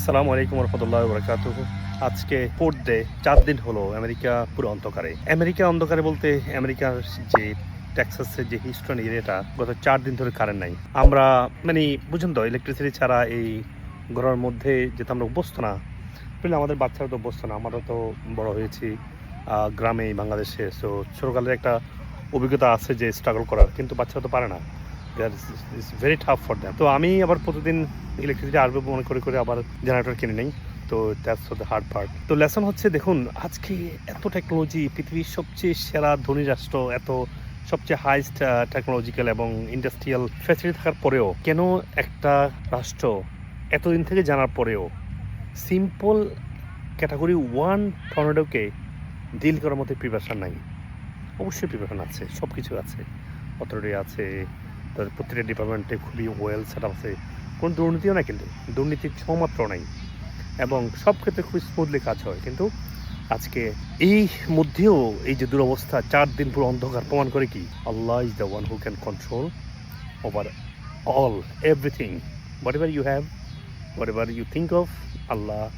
আসসালামু আলাইকুম রহমতুল্লাহ বরকাত আজকে ফোর্থ ডে চার দিন হলো আমেরিকা পুরো অন্ধকারে। আমেরিকা অন্ধকারে বলতে আমেরিকার যে টেক্সাসের যে হিস্টন এরিয়াটা, গত চার দিন ধরে কারেন্ট নাই। আমরা মানে বুঝুন তো ইলেকট্রিসিটি ছাড়া এই ঘরের মধ্যে যেতে আমরা অভ্যস্ত না। বুঝলে আমাদের বাচ্চারা তো অভ্যস্ত না, আমরা তো বড় হয়েছি গ্রামে বাংলাদেশে। সো ছোটোকালের একটা অভিজ্ঞতা আছে যে স্ট্রাগল করার, কিন্তু বাচ্চারা তো পারে না। It's very tough for them তো আমি আবার প্রতিদিন ইলেকট্রিসিটি আসবে মনে করে করে আবার জেনারেটর কিনে নেই। তো দ্যাটস দ্য হার্ড পার্ট তো লেসন হচ্ছে, দেখুন, আজকে এত টেকনোলজি পৃথিবীর সবচেয়ে সেরা ধনী রাষ্ট্র, এত সবচেয়ে হাইস্ট টেকনোলজিক্যাল এবং ইন্ডাস্ট্রিয়াল ফ্যাসিলিটি থাকার পরেও কেন একটা রাষ্ট্র এতদিন থেকে জানার পরেও সিম্পল ক্যাটাগরি ওয়ান টর্নেডোকে ডিল করার মতো প্রিপারেশন নাই। অবশ্যই প্রিপারেশন আছে সব কিছু আছে। অথরিটি আছে তাদের প্রত্যেকটা ডিপার্টমেন্টে খুবই ওয়েল সেট আছে। কোনো দুর্নীতিও নাই কিন্তু, দুর্নীতির ছমাত্র নাই। এবং সব ক্ষেত্রে খুবই স্মুথলি কাজ হয়। কিন্তু আজকে এই মধ্যেও এই যে দুরবস্থা, চার দিন পুরো অন্ধকার, প্রমাণ করে কি? Allah is the one who can control over all everything whatever you have whatever you think of Allah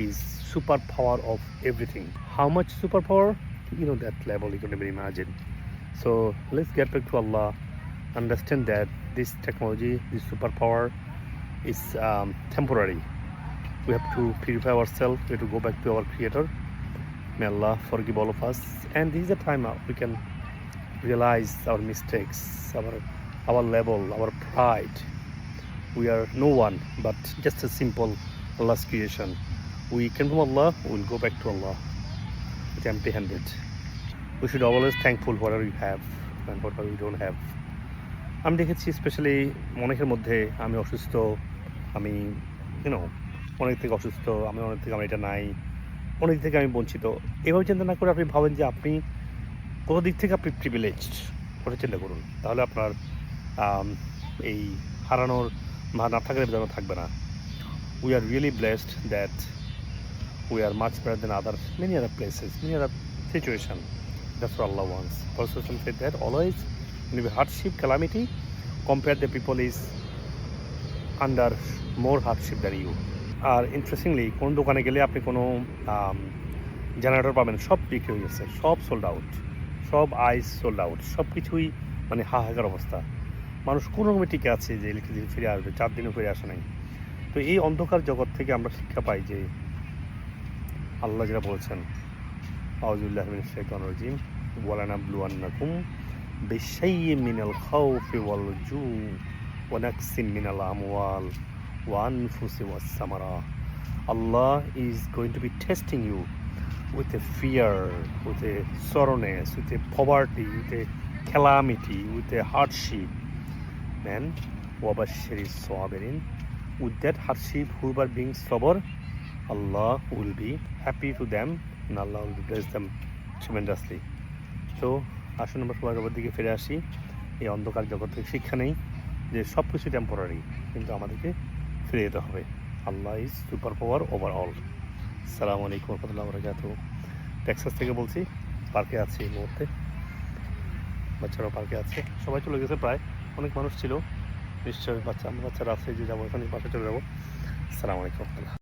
is super power of everything how much super power you know that level can never imagine. So, let's get back to allah. Understand that this technology this superpower is um, temporary. We have to purify ourselves we have to go back to our creator. May allah forgive all of us. And this is a time we can realize our mistakes our our level our pride. We are no one but just a simple allah's creation. We come from allah we will go back to allah with empty handed we should always thankful whatever we have and whatever we don't have আমি দেখেছি specially অনেকের মধ্যে আমি অসুস্থ, আমি YONO অনেক থেকে অসুস্থ, আমি অনেক থেকে আমার এটা নাই, অনেক থেকে আমি বঞ্চিত এভাবে চিন্তা না করে আপনি ভাবেন যে আপনি কোন দিক থেকে আপনি প্রিভিলেজড ওটা চিন্তা করুন তাহলে আপনার এই হারানোর বা না থাকলে যেন থাকবে না we are really blessed that we are much better than other, many other places. That's what Allah wants. Also said that always when you have hardship, calamity, compare the people is under more hardship than you. আর interestingly কোন দোকানে গেলে আপনি কোনো generator পাবেন সব বিক্রি হয়ে গেছে সব সোল্ড আউট সব আইস সোল্ড আউট সব কিছুই মানে হাহাকার অবস্থা মানুষ কোনো রকমে টিকে আছে যে ইলেকট্রিসিটি ফিরে আসবে চার দিনও ফিরে আসে নাই তো এই অন্ধকার জগৎ থেকে আমরা শিক্ষা পাই যে আল্লাহ যেটা বলছেন আউজুল্লাহ শাইতানির রাজিম ওয়ালানাবলুয়ান্নাকুম বিশাইয়্যিন জু ওয়া নাকসিম মিনাল আমওয়াল ওয়া আনফুসি ওয়াস সামারা Allah is going to be testing you with a fear, with a sorrowness, with a poverty, with a calamity, with a hardship. Man, wabashiri sabirin. With that hardship, whoever being sober, Allah will be happy to them and Allah will bless them tremendously. তো আসুন আমরা রবের দিকে ফিরে আসি। এই অন্ধকার জগৎ থেকে শিক্ষা নেই যে সব কিছু টেম্পোরারি কিন্তু আমাদেরকে ফিরে যেতে হবে। Allah is super power overall সালামু আলাইকুম রহমতুল্লাহ বরকাত টেক্সাস থেকে বলছি, পার্কে আছি এই মুহূর্তে। বাচ্চারাও পার্কে আছে। সবাই চলে গেছে প্রায়। অনেক মানুষ ছিল। নিশ্চয়ই বাচ্চা, আমার বাচ্চারা আছে যে যাব এখানে পাশে চলে যাব। সালামু আলাইকুম